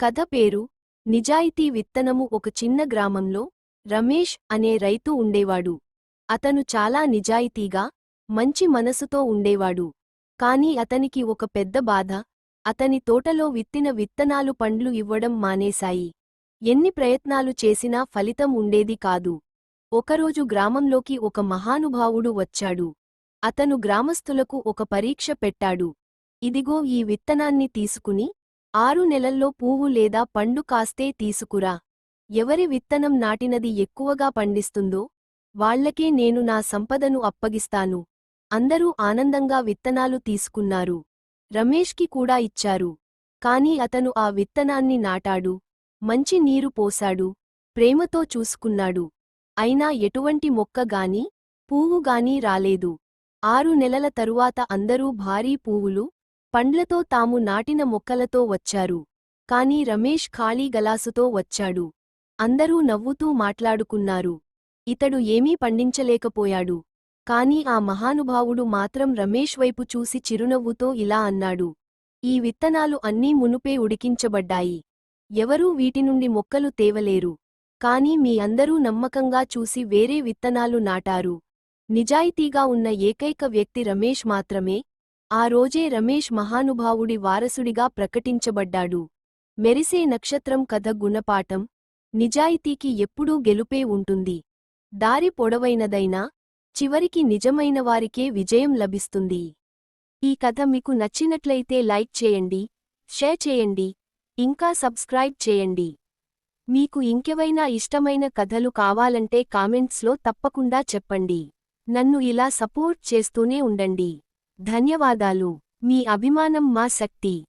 కథ పేరు నిజాయితీ విత్తనము ఒక చిన్న గ్రామంలో రమేష్ అనే రైతు ఉండేవాడు. అతను చాలా నిజాయితీగా మంచి మనసుతో ఉండేవాడు. కాని అతనికి ఒక పెద్ద బాధ అతని తోటలో విత్తిన విత్తనాలు పండ్లు ఇవ్వడం మానేశాయి. ఎన్ని ప్రయత్నాలు చేసినా ఫలితం ఉండేది కాదు. ఒకరోజు గ్రామంలోకి ఒక మహానుభావుడు వచ్చాడు. అతను గ్రామస్తులకు ఒక పరీక్ష పెట్టాడు. ఇదిగో ఈ విత్తనాన్ని తీసుకుని ఆరు నెలల్లో పువ్వు లేదా పండు కాస్తే తీసుకురా. ఎవరి విత్తనం నాటినది ఎక్కువగా పండిస్తుందో వాళ్ళకే నేను నా సంపదను అప్పగిస్తాను. అందరూ ఆనందంగా విత్తనాలు తీసుకున్నారు. రమేష్కి కూడా ఇచ్చారు. కాని అతను ఆ విత్తనాన్ని నాటాడు మంచి నీరు పోశాడు ప్రేమతో చూసుకున్నాడు. అయినా ఎటువంటి మొక్క గాని రాలేదు. ఆరు నెలల తరువాత అందరూ భారీ పువ్వులు పండ్లతో తాము నాటిన మొక్కలతో వచ్చారు. కాని రమేష్ ఖాళీ గలాసుతో వచ్చాడు. అందరూ నవ్వుతూ మాట్లాడుకున్నారు. ఇతడు ఏమీ పండించలేకపోయాడు. కాని ఆ మహానుభావుడు మాత్రం రమేష్ వైపు చూసి చిరునవ్వుతో ఇలా అన్నాడు. ఈ విత్తనాలు అన్నీ మునుపే ఉడికించబడ్డాయి. ఎవరూ వీటి నుండి మొక్కలు తేవలేరు. కాని మీ అందరూ నమ్మకంగా చూసి వేరే విత్తనాలు నాటారు. నిజాయితీగా ఉన్న ఏకైక వ్యక్తి రమేష్ మాత్రమే ఆ రోజే రమేష్ మహానుభావుడి వారసుడిగా ప్రకటించబడ్డాడు. మెరిసే నక్షత్రం కథ గుణపాఠం నిజాయితీకి ఎప్పుడూ గెలుపే ఉంటుంది. దారి పొడవైనదైనా చివరికి నిజమైన వారికే విజయం లభిస్తుంది. ఈ కథ మీకు నచ్చినట్లయితే లైక్ చేయండి షేర్ చేయండి ఇంకా సబ్స్క్రైబ్ చేయండి. మీకు ఇంకెవైనా ఇష్టమైన కథలు కావాలంటే కామెంట్స్లో తప్పకుండా చెప్పండి. నన్ను ఇలా సపోర్ట్ చేస్తూనే ఉండండి. ధన్యవాదాలు. మీ అభిమానం మా శక్తి.